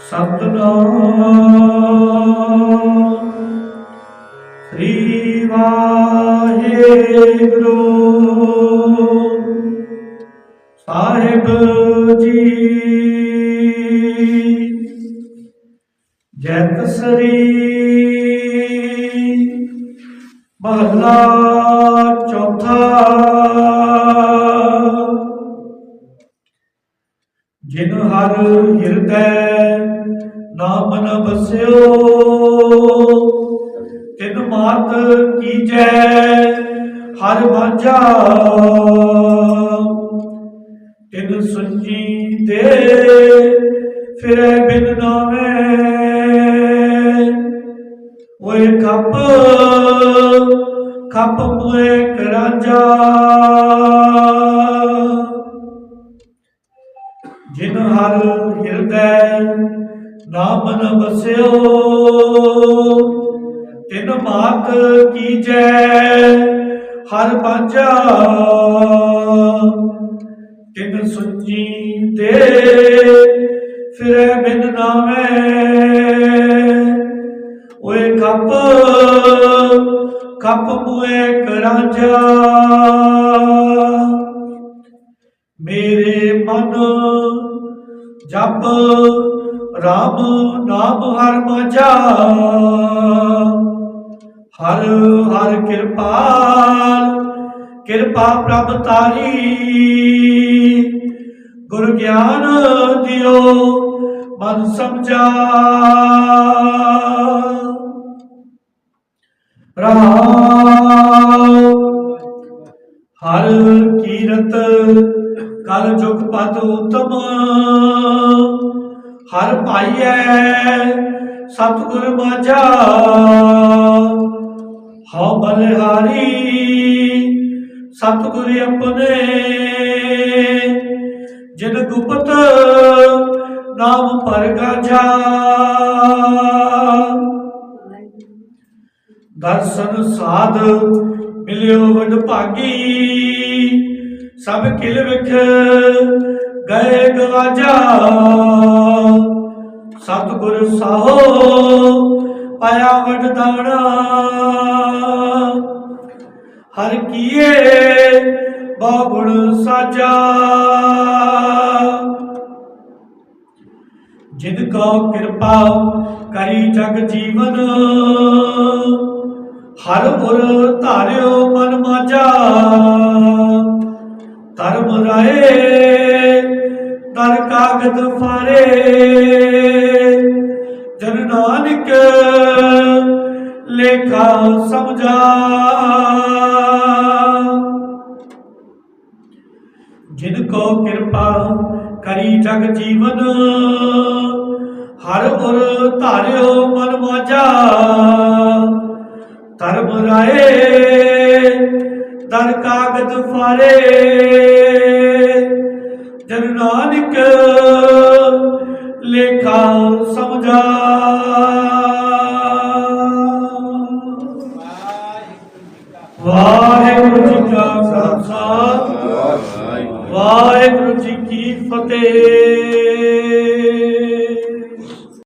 ਸਤਨਾਮ ਸ੍ਰੀ ਵਾਹਿਗੁਰੂ ਸਾਹਿਬ ਜੀ ਜੈਤ ਸ੍ਰੀ ਮਹਲਾ ਚੌਥਾ ਜਿਨ ਹਰ ਹਿਰਦੈ ਨਾਮਨ ਨ ਬਸਿਓ ਤਿਨ ਮਾਤ ਕੀਜੈ, ਹਰ ਬਾਝਾ ਤਿਨ ਸੁਜੀ ਤੇ ਫਿਰੈ ਬਿਨ ਨਾਵੇਂ ਓਏ ਖੱਪ ਖੱਪ ਮੁਏ ਕਰਾਜਾ ਜਿਨ ਹਰ ਹਿਰਦੈ ਨਾਮ ਨ ਬਸਿਓ ਤਿਨ ਮਾਤ ਕੀਜੈ, ਹਰ ਬਾਝਾ ਤਿਨ ਸੁਜੀ ਤੇ ਫਿਰੈ ਬਿਨ ਨਾਵੇਂ ਓਏ ਖੱਪ ਖੱਪ ਮੁਏ ਕਰਾਜਾ ਮੇਰੇ ਮਨ ਜਪ ਰਾਮ ਨਾਮ ਹਰ ਮਾਝਾ ਹਰ ਹਰ ਕਿਰਪਾਲ, ਕਿਰਪਾ ਪ੍ਰਭ ਤਾਰੀ। ਗੁਰ ਗਿਆਨ ਦਿਓ, ਮਨ ਸਮਝਾ। ਰਾਮ। ਹਰ ਕੀਰਤ, ਕਲ ਜੁਗ ਪਤ ਉਤਮ। ਹਰ ਪਾਈਐ ਸਤਿਗੁਰ ਮਾਝਾ। ਹਉ ਬਲਿਹਾਰੀ ਸਤਿਗੁਰ ਆਪਣੇ। ਜਿਨ ਗੁਪਤ ਨਾਮ ਪਰ ਪਰਗਾਜਾ ਦਰਸ਼ਨ ਸਾਧ ਮਿਲਿਓ ਵਡ ਭਾਗੀ ਸਭ ਕਿਲ ਵਿਖ ਗਏ ਗਵਾਜਾ। ਸਤਿਗੁਰ ਸਾਹੋ, ਪਾਇਆ ਵਡ ਦਾਣਾ। ਹਰ ਕੀਏ ਬਹੁ ਗੁਣ ਸਾਜਾ। ਜਿਨ ਕੋ ਕਿਰਪਾ ਕਰੀ ਜਗ ਜੀਵਨ, ਹਰ ਗੁਰ ਧਾਰਿਓ ਮਨ ਮਾਜਾ। ਧਰਮ ਰਾਏ ਦਰ ਕਾਗਦ ਫਾਰੇ। ਜਨ ਨਾਨਕ ਲੇਖਾ ਸਮਝਾ। ਜਿਨ ਕੋ ਕਿਰਪਾ ਕਰੀ ਜਗ ਜੀਵਨ, ਹਰ ਗੁਰ ਧਾਰਿਓ ਮਨ ਮਾਝਾ ਧਰਮ ਰਾਏ ਦਰ ਕਾਗਦ ਫਾਰੇ ਜਨ ਨਾਨਕ ਲੇਖਾ ਸਮਝਾ। ਵਾਹਿਗੁਰੂ ਜੀ ਕਾ ਖਾਲਸਾ। ਵਾਹਿਗੁਰੂ ਜੀ ਕੀ ਫਤਿਹ।